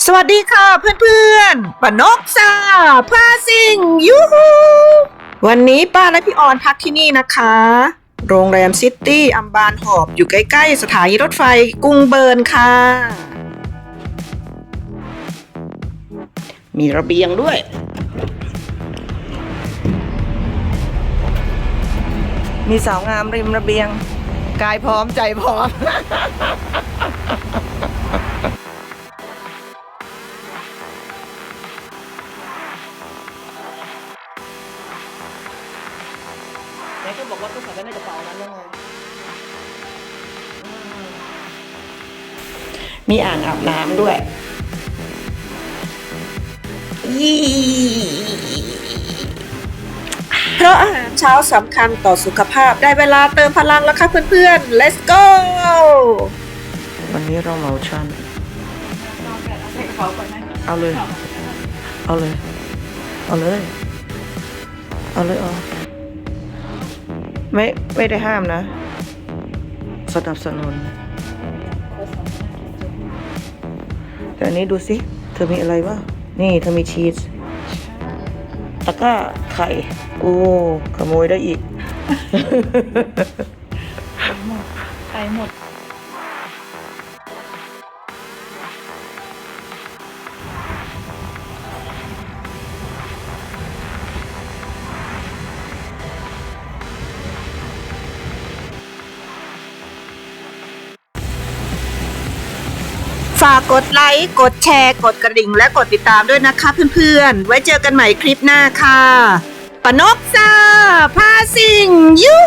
สวัสดีค่ะเพื่อนๆปานกซาพาซิงยูฮูวันนี้ป้าและพี่ออนพักที่นี่นะคะ โรงแรมซิตี้อัมบานหอบอยู่ใกล้ๆ สถานีรถไฟกรุงเบิร์นค่ะ มีระเบียงด้วย มีสาวงามริมระเบียง กายพร้อมใจพร้อม ก็บอกว่าก็ใส่ไว้ในกระเป๋านั้นแล้วไงมีอ่างอาบน้ำด้วยยี่เพราะอาหารเช้าสำคัญต่อสุขภาพได้เวลาเติมพลังแล้วค่ะเพื่อนๆ let's go วันนี้เราเหมาชันเอาเลย เอาเลย เอาเลย เอาเลยเอา ไม่ไม่ได้ห้ามนะ สนับสนุน แต่อันนี้ดูสิ เธอมีอะไรวะนี่เธอมีชีสตะกร้าไข่ โอ้ ขโมยได้อีก ไปหมดไปหมด ฝากกดไลค์ กดแชร์ กดกระดิ่ง และกดติดตามด้วยนะคะเพื่อนๆ ไว้เจอกันใหม่คลิปหน้าค่ะปนกซาพาสิงยู